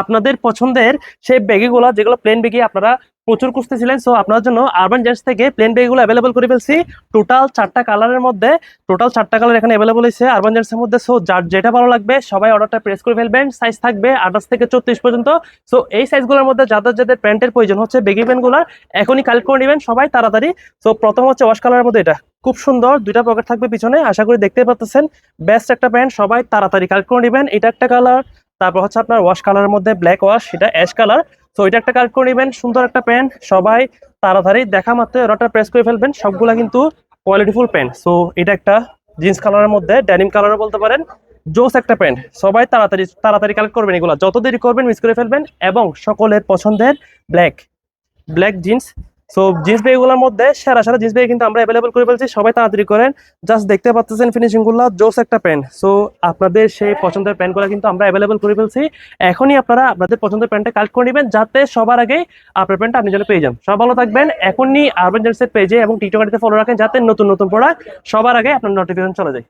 আপনাদের পছন্দের সেই ব্যাগিগুলো, যেগুলো প্লেন ব্যাগি আপনারা প্রচুর খুঁজতেছিলেন সো আপনার জন্য আরবান জেন্টস থেকে প্লেন ব্যাগগুলো অ্যাভেলেবল করে ফেলছি। টোটাল চারটা কালারের মধ্যে টোটাল চারটা কালার এখানে অ্যাভেলেবল হয়েছে আরবান জেন্টসের মধ্যে সো যার যেটা ভালো লাগবে, সবাই অর্ডারটা প্রেস করে ফেলবেন। সাইজ থাকবে আঠাশ থেকে চৌত্রিশ পর্যন্ত সো এই সাইজগুলোর মধ্যে যাদের যাদের প্যান্টের প্রয়োজন হচ্ছে বেগি প্যান্টগুলো, এখনই কালেক্ট করে নেবেন সবাই তাড়াতাড়ি। সো প্রথম হচ্ছে ওয়াশ কালারের মধ্যে এটা, খুব সুন্দর, দুইটা পকেট থাকবে পিছনে, আশা করি দেখতে পাচ্ছেন বেস্ট একটা প্যান্ট সবাই তাড়াতাড়ি কালেক্ট করে নেবেন। এটা একটা কালার তারপর হচ্ছে আপনার ওয়াশ কালারের মধ্যে ব্ল্যাক ওয়াশ এটা অ্যাশ কালার তো এটা একটা কালেক্ট করে নেবেন, সুন্দর একটা প্যান্ট সবাই তাড়াতাড়ি দেখা মাত্র অর্ডারটা প্রেস করে ফেলবেন, সবগুলা কিন্তু কোয়ালিটিফুল প্যান্ট সো এটা একটা জিন্স কালারের মধ্যে ড্যানিম কালারও বলতে পারেন, জোস একটা প্যান্ট সবাই তাড়াতাড়ি তাড়াতাড়ি কালেক্ট করবেন এগুলো। যত দেরি করবেন মিস করে ফেলবেন, এবং সকলের পছন্দের black black jeans so jeans ব্যাগগুলোর মধ্যে সেরা সেরা জিন্স ব্যাগ কিন্তু আমরা অ্যাভেলেবল করে ফেলছি। সবাই তাড়াতাড়ি করেন। জাস্ট দেখতে পাচ্ছেন ফিনিশিংগুলো জোস একটা প্যান্ট সো আপনাদের সেই পছন্দের প্যান্টগুলো কিন্তু আমরা অ্যাভেলেবল করে ফেলছি। এখনই আপনারা আপনাদের পছন্দের প্যান্টটা কালেক্ট করে নেবেন, যাতে সবার আগে আপনার প্যান্টটা আপনি যেন পেয়ে যান। সব ভালো থাকবেন। এখনই আরবান জেন্টসের পেজে এবং টিকটকারিতে ফলো রাখেন, যাতে নতুন নতুন প্রোডাক্ট সবার আগে আপনার নোটিফিকেশন চলে যায়।